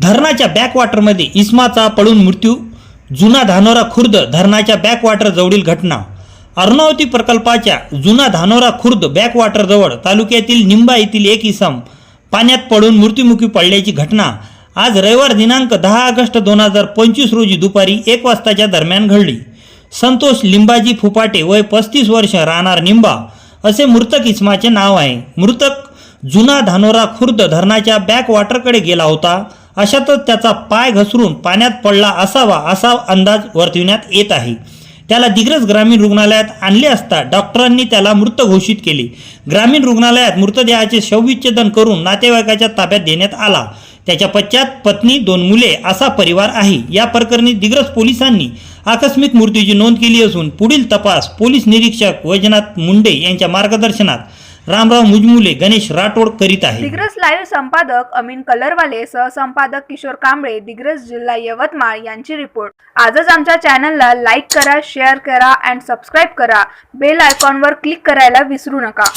धरणाच्या बॅकवॉटरमध्ये इस्माचा पडून मृत्यू जुना धानोरा खुर्द धरणाच्या बॅकवॉटर जवळील घटना. अर्णावती प्रकल्पाच्या जुना धानोरा खुर्द बॅकवॉटरजवळ तालुक्यातील निंबा येथील एक इसम पाण्यात पडून मृत्युमुखी पडल्याची घटना. आज रविवार दिनांक दहा ऑगस्ट दोन हजार पंचवीस रोजी दुपारी एक वाजताच्या दरम्यान घडली. संतोष लिंबाजी फुपाटे वय पस्तीस वर्ष राहणार निंबा असे मृतक इस्माचे नाव आहे. मृतक जुना धानोरा खुर्द धरणाच्या बॅकवॉटरकडे गेला होता. अशातच त्याचा पाय घसरून पाण्यात पडला असावा असा अंदाज वर्तविण्यात येत आहे. त्याला दिग्रस ग्रामीण रुग्णालयात आणले असता डॉक्टरांनी त्याला मृत घोषित केले. ग्रामीण रुग्णालयात मृतदेहाचे शवविच्छेदन करून नातेवाईकाच्या ताब्यात देण्यात आला. त्याच्या पश्चात पत्नी दोन मुले असा परिवार आहे. या प्रकरणी दिग्रस पोलिसांनी आकस्मिक मृत्यूची नोंद केली असून पुढील तपास पोलीस निरीक्षक वैजनाथ मुंडे यांच्या मार्गदर्शनात रामराव मुजमुले गणेश राठोड करीत आहे दिग्रस लाईव्ह संपादक अमीन कलरवाले सहसंपादक किशोर कांबळे दिग्रस जिल्हा यवतमाळ यांची रिपोर्ट. आजच आमच्या चॅनलला लाईक करा शेअर करा अँड सबस्क्राईब करा. बेल आयकॉनवर क्लिक करायला विसरू नका.